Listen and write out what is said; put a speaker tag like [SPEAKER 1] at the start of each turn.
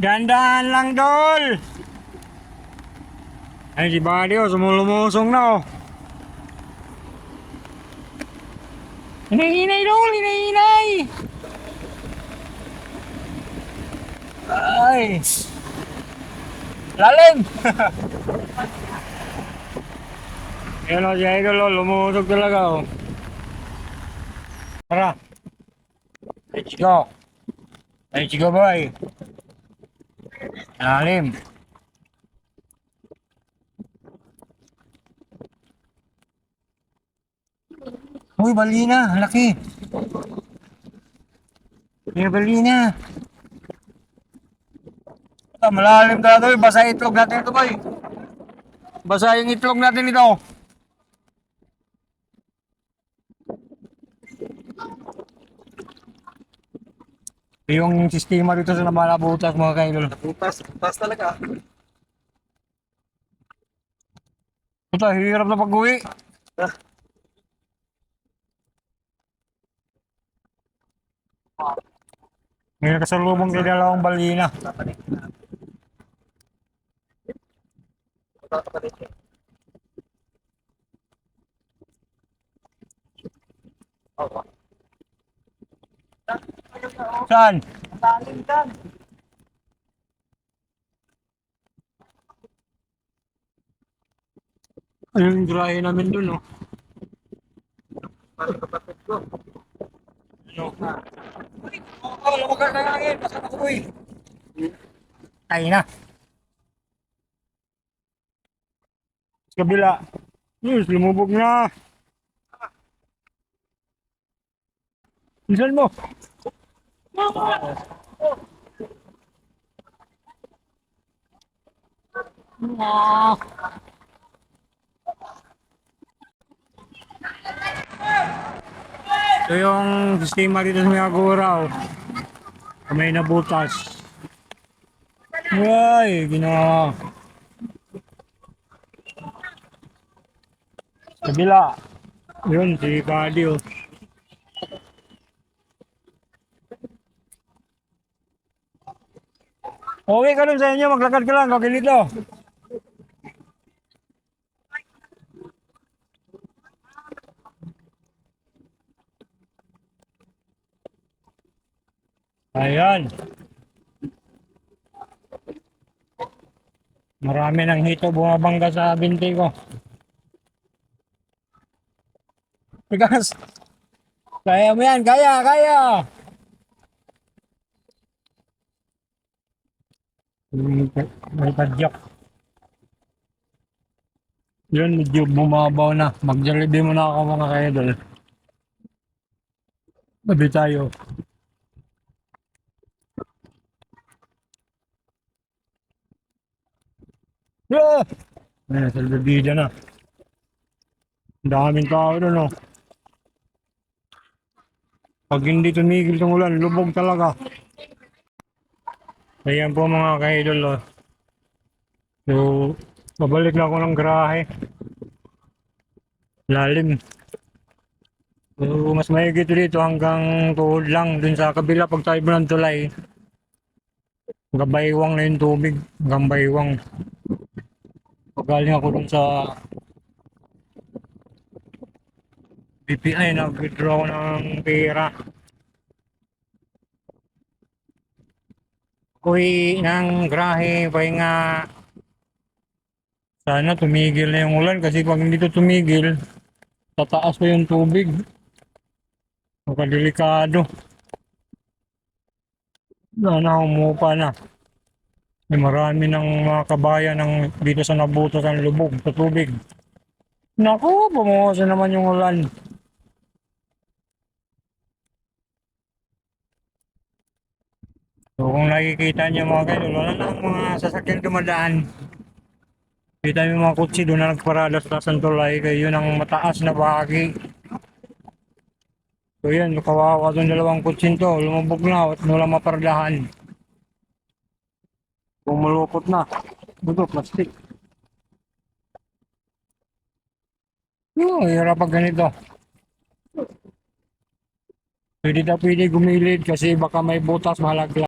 [SPEAKER 1] Dandahan lang, Dol! Ay, si Buddy, oh, sumulumusong na, oh. Hinay-hinay, Dol! Hinay-hinay! Ay! Lalim! Yan o, si Idol, oh, lumusog talaga, oh. Tara! Let's go! Let's go, boy! Lalim! Uy, balina! Laki! May balina! Malalim talaga. Basa itlog natin ito, boy. Basa yung itlog natin ito. Yung sistema dito sa namalabutas mga kaidol.
[SPEAKER 2] Butas, butas talaga.
[SPEAKER 1] Ito, hirap na pag-uwi. May nakasalubong kay dalawang balina. Saan?
[SPEAKER 2] Lalim dan.
[SPEAKER 1] Ayun yung grahe namin dun, no?
[SPEAKER 2] Para kapatid ko.
[SPEAKER 1] Ano? Oo, lumagal na langit. Basta na uwi. Ay na. Sa kabila. Yes, lumubog na. Isan mo? Ah. Ito yung sistema dito sa Miyagura. Oh. Kamay na butas. Ay, ginawa. Kabila. Yun, si Buddy. Okay ka dun sa inyo, maglakad ka lang, kakilito. Ayan. Marami ng hito bumabangga sa binti ko. Tigas. Kaya mo yan, kaya, kaya. May padyak. Yun, medyo bumabaw na. Mag-jollibee muna ako mga kaidol. Tabi tayo. Yeah! Ayan, salbabida na. Ang daming tao doon, oh. Pag hindi tumigil ng ulan, lubog talaga. Ayan po mga ka-idol, oh. So, babalik na ako ng garahe. Lalim. So, mas mahigit dito hanggang tuhod lang dun sa kabila pag tayo ng tulay. Hanggang baywang na yung tubig. Hanggang baywang. Galing ako dun sa BPI na withdraw ng pera. Uy, ng grahe, pahinga. Sana tumigil na yung ulan kasi pag hindi to tumigil, tataas pa yung tubig. Makadelikado. Sana umupa na. May marami ng mga kabayan ng dito sa nabutas ng lubog sa tubig. Naku, bumuhos na naman yung ulan. So kung nakikita niyo mga kaidol, wala na ang mga sasakyan dumadaan. Kita niyo mga kutsi doon na nagparada sa Santolay, kaya yun ang mataas na bahagi. So yan, kawawa doon dalawang kutsin to, lumubog na at wala mapardahan. Pumulupot na. Buto, plastic. Oh, hirap pag ganito. Pwede na pwede gumilid kasi baka may butas malaglag.